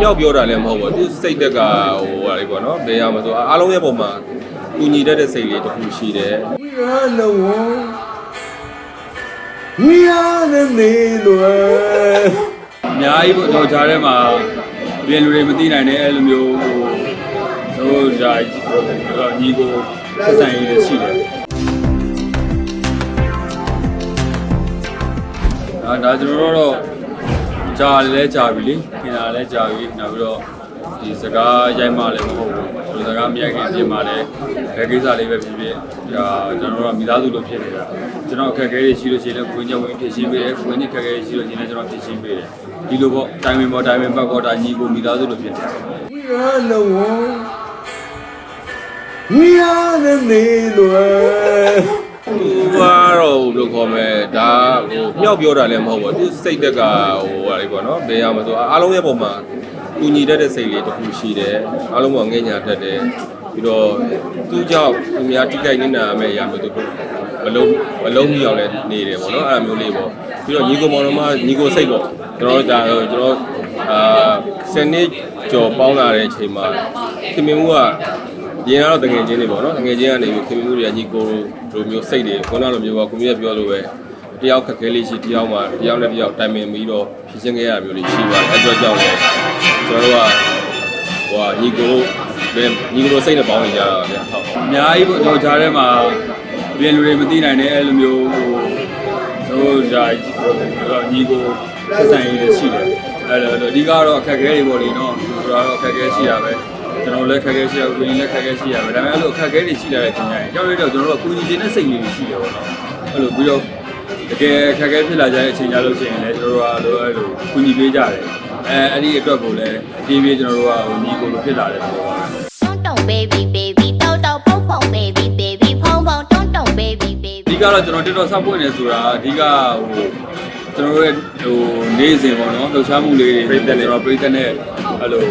မြောက်ပြောတာလည်းမဟုတ်ဘူးသူစိတ်တက်ကဟိုဟာလေးပေါ့နော်ဘယ်ရမှာဆိုအားလုံးရဲ့ပုံမှာကူညီတတ်တဲ့စိတ်လေးတစ်ခုရှိတယ် We are the one We are the neighbor အများကြီးပေါ့ကျွန်တော်ဂျားထဲမှာပြင်လူတွေမသိနိုင်တဲ့အဲ့လိုမျိုးဟိုတို့ဂျာညီကိုဆက်ဆံရေးတွေရှိတယ်ဒါဒါကျွန်တော်တို့တော့ ဂျာလဲကြာပြီလေခင်ဗျာလဲကြာပြီနောက်ပြီးတော့ဒီစကားရိုက်မှလည်းမဟုတ်ဘူးဆိုစကားမရိုက်ခင်ပြင်မှလည်းဘယ်ကိစ္စလေးပဲဖြစ်ဖြစ်ဒါကျွန်တော်တို့ကမိသားစုလိုဖြစ်နေတာကျွန်တော်အခက်အခဲတွေရှိလို့ရှိရင်လည်းကိုင်းချက်ဝင်ဖြည့်ရှင်းပေးတယ်ကိုင်းညက်အခက်အခဲတွေရှိလို့ရှိရင်လည်းကျွန်တော်ဖြည့်ရှင်းပေးတယ်ဒီလိုပေါ့တိုင်ပင်ပေါ်တိုင်ပင်ဘက်ပေါ်ဒါညီကိုမိသားစုလိုဖြစ်တယ် We are the one We are the neighbor သူကတော့ဘယ်လိုခေါ်မလဲဒါဟိုမြောက်ပြောတာလည်းမဟုတ်ဘူးသူစိတ်တက်ကဟိုဟာလေးပေါ့နော်ဘယ်ရမှာဆိုအားလုံးရဲ့ပုံမှာကူညီတတ်တဲ့စိတ်လေးတစ်ခုရှိတယ်အားလုံးကငဲ့ညာတတ်တယ်ပြီးတော့သူ့ကြောင့်သူများတိကျနေတာအမဲ့ရမယ်သူမလုံးမလုံးမရောက်လဲနေတယ်ပေါ့နော်အဲ့လိုမျိုးလေးပေါ့ပြီးတော့ညီကိုမောင်နှမညီကိုစိတ်ပေါ့ကျွန်တော်တို့ဒါကျွန်တော်အာစနေကြော်ပေါင်းလာတဲ့အချိန်မှာခင်မင်းမှု ကရင်ကတော့တငယ်ချင်းတွေပေါ့နော်တငယ်ချင်းကနေပြီးခင်ဗျမှုတွေကညီကိုလိုမျိုးစိတ်တွေခုနလိုမျိုးပါကိုမြတ်ပြောလို့ပဲတယောက်ခက်ခဲလေးရှိတယောက်မှတယောက်နဲ့တယောက်တိုင်ပင်ပြီးတော့ဖြည့်ရှင်းခဲ့ရမျိုးလေးရှိပါတယ်အဲ့တော့ကြောင့်လည်းကျွန်တော်တို့ကဟိုညီကိုဘယ်ညီကိုစိတ်နဲ့ပေါင်းနေကြတာပါဗျဟုတ်အများကြီးပေါ့ကျွန်တော်ဂျားထဲမှာပြင်လူတွေမသိနိုင်တဲ့အဲ့လိုမျိုးဟိုတို့ဂျာညီကိုဆက်ဆံရေးတွေရှိတယ်အဲ့လိုအဓိကတော့အခက်အခဲတွေပေါ့လေနော်သူတို့ကတော့အခက်အခဲရှိတာပဲ ကျွန်တော်လည်းအခက်အခဲရှိရကိုင်းလည်းအခက်အခဲရှိရပဲဒါပေမဲ့အဲ့လိုအခက်အခဲတွေရှိလာတဲ့ချိန်ကျရင်ကြောက်ရတော့ကျွန်တော်တို့ကကုညီခြင်းနဲ့စိတ်လေးတွေရှိတယ်ပေါ့နော်အဲ့လိုပြီးတော့တကယ်အခက်အခဲဖြစ်လာကြတဲ့အချိန်ကြလို့ရှိရင်လည်းကျွန်တော်တို့ကအဲ့လိုကုညီပေးကြတယ်အဲအဲ့ဒီအတွက်ကိုလည်းအပြေးပြေးကျွန်တော်တို့ကဟိုညီကိုလိုဖြစ်လာတယ်ပေါ့ Don't don't baby baby တောက်တောက်ဖုံဖုံ baby baby ဖုံဖုံ don't don't baby အ baby ဓိကတော့ကျွန်တော်တက်တော့စပွင့်နေဆိုတာအဓိကဟိုကျွန်တော်တို့ရဲ့ဟိုနေ့စဉ်ပေါ့နော်လှူရှားမှုလေးတွေကျွန်တော်ပြည်သက်နဲ့အဲ့လို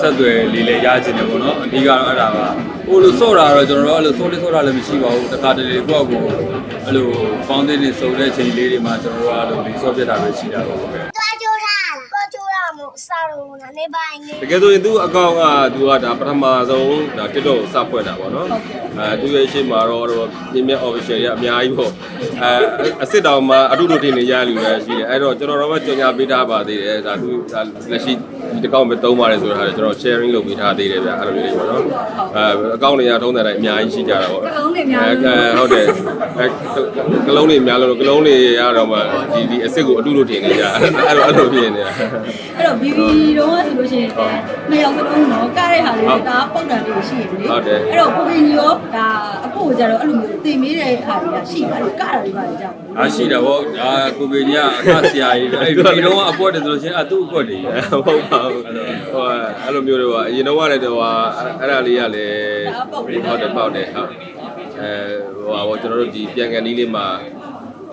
ဆက်သွယ်လေးလေးရချင်တယ်ပေါ့နော်အဓိကတော့အဲ့ဒါပါဟိုလိုစော့တာတော့ကျွန်တော်တို့အဲ့လိုစော့လေးစော့တာလည်းမရှိပါဘူးတခါတလေကိုယ့်အကူအဲ့လိုပေါင်းတဲ့နေစုံတဲ့ချိန်လေးတွေမှာကျွန်တော်တို့အဲ့လိုလေးစော့ပြတ်တာပဲရှိတာပေါ့ဟုတ်ကဲ့သွားကြိုးထားသွားကြိုးတာမို့အစားတော့နာနေပိုင်းနေတကယ်ဆိုရင်သူ့အကောင့်ကသူကဒါပထမဆုံးဒါ TikTok ကိုစဖွင့်တာပေါ့နော် အဲသူရဲ့အရှိမတော့တော့ပြင်းပြ official ရအများကြီးပေါ့အဲအစ်စ်တောင်မှအတုတုတင်နေရလူလည်းရှိတယ်အဲ့တော့ကျွန်တော်တော့ပဲကြော်ညာပေးထားပါသေးတယ်ဒါသူဒါလက်ရှိဒီတစ်ကောင့်ပဲသုံးပါတယ်ဆိုတာလည်းကျွန်တော် sharing လုပ်ပေးထားသေးတယ်ဗျအဲ့လိုမျိုးလေးပေါ့နော်အဲအကောင့်တွေကထုံးတယ်တိုင်းအများကြီးရှိကြတာပေါ့ကလုံးတွေများလို့ဟုတ်တယ်အဲကလုံးတွေများလို့ကလုံးတွေရတော့မှဒီဒီအစ်စ်ကိုအတုတုတင်နေကြအဲ့လိုအဲ့လိုဖြစ်နေတာအဲ့တော့ BB တော့ဆိုလို့ရှိရင်နှစ်ယောက်စလုံးတော့ကားတဲ့ဟာလေးဒါပောက်တာလေးရှိရင်လေဟုတ်တယ်အဲ့တော့ကိုကင်ကြီးရောဒါအဖို့ကြတော့အဲ့လိုမျိုးတင်မေးတဲ့ဟာတွေကရှိတာလေကားတာတွေပါလေကြောက်အားရှိတာဗောဒါကိုပေကြီးကအကဆရာကြီးအဲ့ဒီတော့အပွက်တယ်ဆိုလို့ရှိရင်အတူအပွက်တွေဟုတ်ပါဘူးဟိုအဲ့လိုမျိုးတွေကအရင်တော့ကလည်းတော့အဲ့ဒါလေးကလည်းဟုတ်တယ်ပေါ့တယ်ဟုတ်အဲဟိုဟာကျွန်တော်တို့ဒီပြန်ကန်နီးလေးမှာ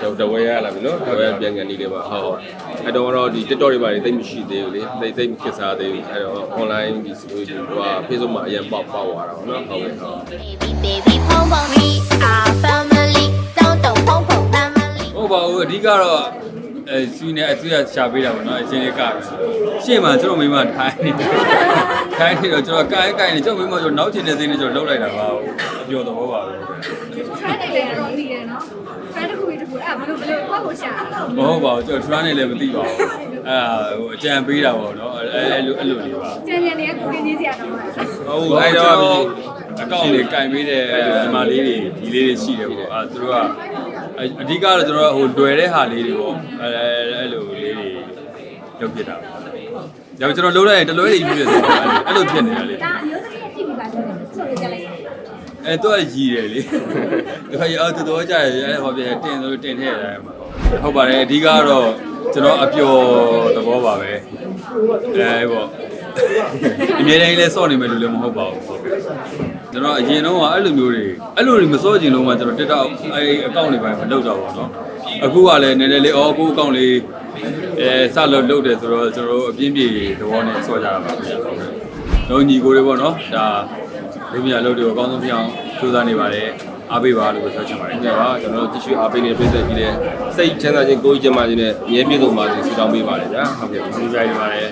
တော့တဝဲရလာပြီနော်တဝဲပြန်ကန်နီးလေးမှာဟုတ်ဟုတ်အဲ့တော့တော့ဒီ TikTok တွေပါတိတ်မရှိသေးဘူးလေတိတ်တိတ်မခက်စားသေးဘူးအဲ့တော့ online ဒီဟိုဟာ Facebook မှာအရင်ပေါက်ပေါက်သွားတာပေါ့နော်ဟုတ်ကဲ့ဟုတ် baby baby ဖုံဖုံ we are family don't don't ဖုံဖုံ family ဟုတ်ပါဘူးအဓိကတော့ အဲစီနေအတူရရှာပေးတာပေါ့နော်အချင်းလေးကပဲရှေ့မှာကျွန်တော်မိမထိုင်းနေထိုင်းနေတော့ကျွန်တော်ကိုင်းကိုင်းနေကျွန်တော်မိမကျွန်တော်နောက်ချင်တဲ့စိတ်နဲ့ကျွန်တော်လှုပ်လိုက်တာပါအပြောတော့ပါပဲ friend တွေလည်းတော့သိတယ်နော် friend တစ်ခုတစ်ခုအဲ့ဘယ်လိုဘယ်လိုကိုယ့်ကိုရှာမဟုတ်ပါဘူးကျွန်တော် trend နဲ့လည်းမသိပါဘူးအဲဟိုအကြံပေးတာပေါ့နော်အဲအဲ့လိုအဲ့လိုလေးပါကျန်ကျန်တွေကကိုကင်းကြီးစီရတော့မှာဟုတ်အဲ့တော့အကောင့်တွေကင်ပေးတဲ့ဒီမာလေးတွေဒီလေးတွေရှိတယ်ပေါ့အဲသူတို့က အဓိကတော့ကျွန်တော်ဟိုလွယ်တဲ့ဟာလေးတွေပေါ့အဲအဲ့လိုလေးတွေလုပ်ပြတာပေါ့ကျွန်တော်လုံးလိုက်ရင်တလွဲတွေပြည့်ပြည့်ဆိုတော့အဲ့လိုဖြစ်နေတာလေဒါအမျိုးသမီးရဲ့ TV ပါဆိုတယ်ဆိုလို့ကြလိုက်အဲတော့ရည်တယ်လေဒါခါရအော်တော်တော်ကြာရအဲဟောပြတင်ဆိုတင်ထည့်ရတယ်မှာဟုတ်ပါတယ်အဓိကတော့ကျွန်တော်အပျော်သဘောပါပဲအဲပေါ့အမြဲတမ်းလဲစော့နေမယ်လို့လည်းမဟုတ်ပါဘူးဟုတ် ကဲ့ကျွန်တော်အရင်တော့ကအဲ့လိုမျိုးတွေအဲ့လိုတွေမစော့ချင်လို့မှကျွန်တော်တက်တော့အဲအကောင့်တွေပိုင်းမလုပ်တော့ပါတော့အခုကလည်းနည်းနည်းလေးအော်ကိုအကောင့်လေးအဲစလို့လုပ်တယ်ဆိုတော့ကျွန်တော်အပြင်းပြေသဘောနဲ့စော့ကြတာပါဗျဟုတ်ကဲ့တော့ညီကိုတွေပေါ့နော်ဒါလူမြအလုပ်တွေကိုအကောင်းဆုံးဖြစ်အောင်ကြိုးစားနေပါတယ်အားပေးပါလို့ပြောချင်ပါတယ်ညပါကျွန်တော်တို့တ िश အားပေးနေတဲ့ပြည်သက်ကြီးလည်းစိတ်ချမ်းသာခြင်းကိုယ်ကျန်းမာခြင်းနဲ့အမြဲပြည့်စုံပါစေဆုတောင်းပေးပါတယ်ဗျာဟုတ်ကဲ့ကျေးဇူးကြိုက်ပါတယ်